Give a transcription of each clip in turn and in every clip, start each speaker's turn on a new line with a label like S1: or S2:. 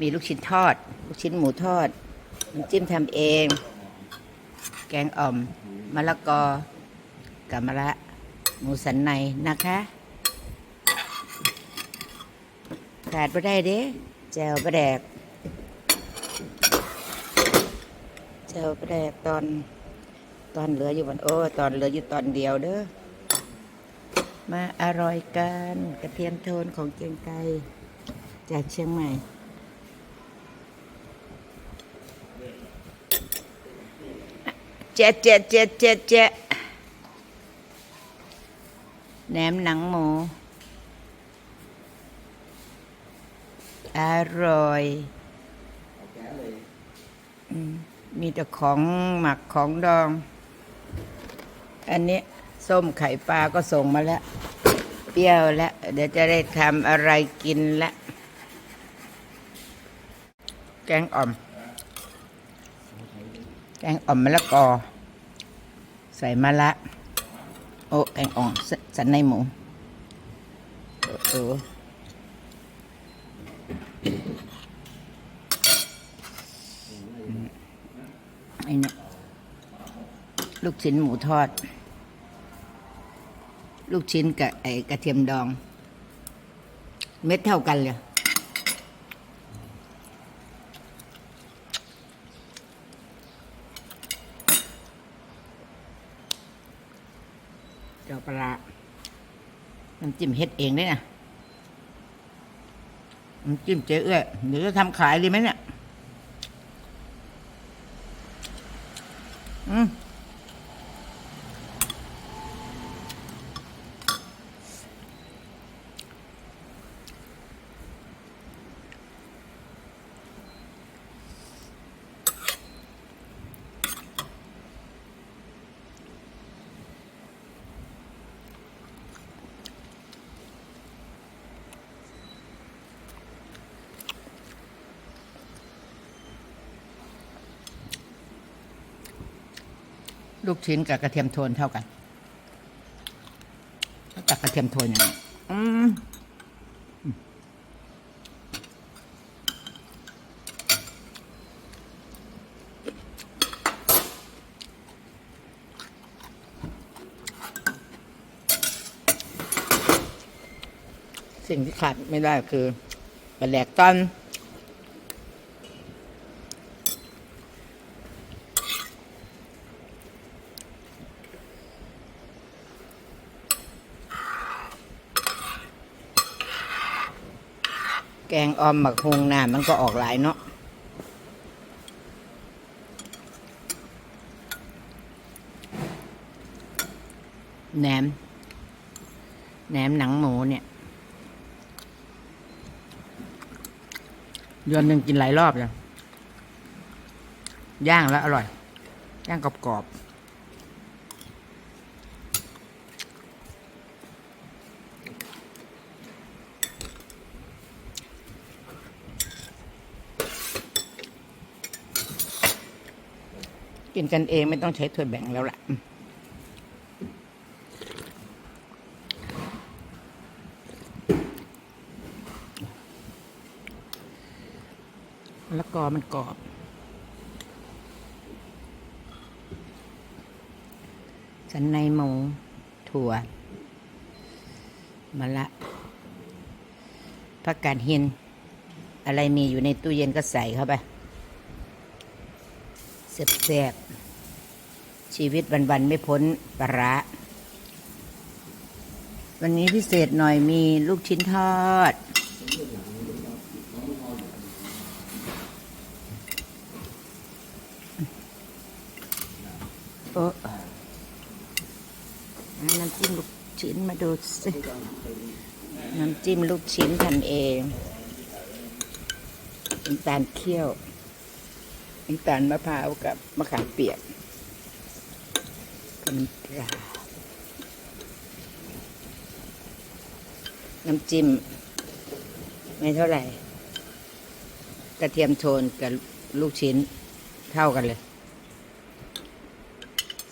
S1: มีลูกชิ้นทอด ลูกชิ้นหมูทอดน้ำจิ้มทำเอง แกงอ่อมมะละกอกับมะระหมูสันในนะคะขาดไม่ได้เด้แจวประแดกแจวประแดกตอนตอนเหลืออยู่วันโอ้ตอนเหลืออยู่ตอนเดียวเด้อมาอร่อยกันกระเทียมโทนของเกียงไกรจากเชียงใหม่ เจ๊ะเจ๊ะเจ๊ะเจ๊ะเจ๊ะแหนมหนังหมู อร่อยมมีแต่ของหมักของดอง อันนี้ส้มไข่ปลาก็ส่งมาแล้ว เปรี้ยวแล้ว เดี๋ยวจะได้ทำอะไรกินละ แกงอ่อม แกงอ่อมมะละกอ ใส่มะละ โอ้แกงอ่อมสันในหมูโอ้โหไอ้นี่ลูกชิ้นหมูทอด ลูกชิ้นกับไอ้กระเทียมดอง เม็ดเท่ากันเลย เจ้าปลาน้ำจิ้มเฮ็ดเองได้นะน้ำจิ้มเจ๊เอื้อยหรือจะทำขายดีไหมเนี่ย อืม ลูกชิ้นกับกระเทียมโทนเท่ากันแล้วกับกระเทียมโทนอย่างนี้สิ่งที่ขาดไม่ได้คือปลาแหลกต้อน แกงออมหมักฮงน้ำมันก็ออกหลายเนาะแหนมแหนมหนังหมูเนี่ยเดือนหนึ่งกินหลายรอบยังย่างแล้วอร่อย ย่างกรอบๆ กินกันเองไม่ต้องใช้ถ้วยแบ่งแล้วล่ะมะละกอมันกรอบ สันในหมูถั่วมะละผักกาดหิน อะไรมีอยู่ในตู้เย็นก็ใส่เข้าไป แซ่บๆชีวิตวัน ๆ ไม่พ้นปลาร้าวันนี้พิเศษหน่อยมีลูกชิ้นทอด โอ้น้ำจิ้มลูกชิ้นมาดูสิ น้ำจิ้มลูกชิ้นทำเองน้ำตาลเคี่ยว น้ำตาลมะพร้าวกับมะขามเปียกกับน้ำปลาน้ำจิ้มไม่เท่าไหร่ กระเทียมโทนกับลูกชิ้นเท่ากันเลย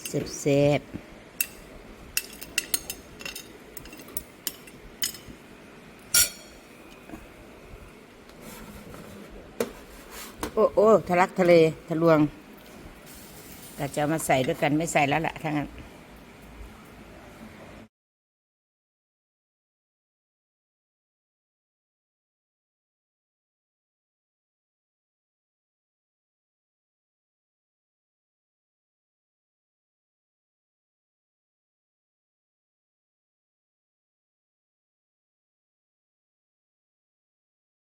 S1: เซฟๆ โอ้โอ้ทะลักทะเลทะลวงแต่จะมาใส่ด้วยกันไม่ใส่แล้วล่ะทั้งนั้น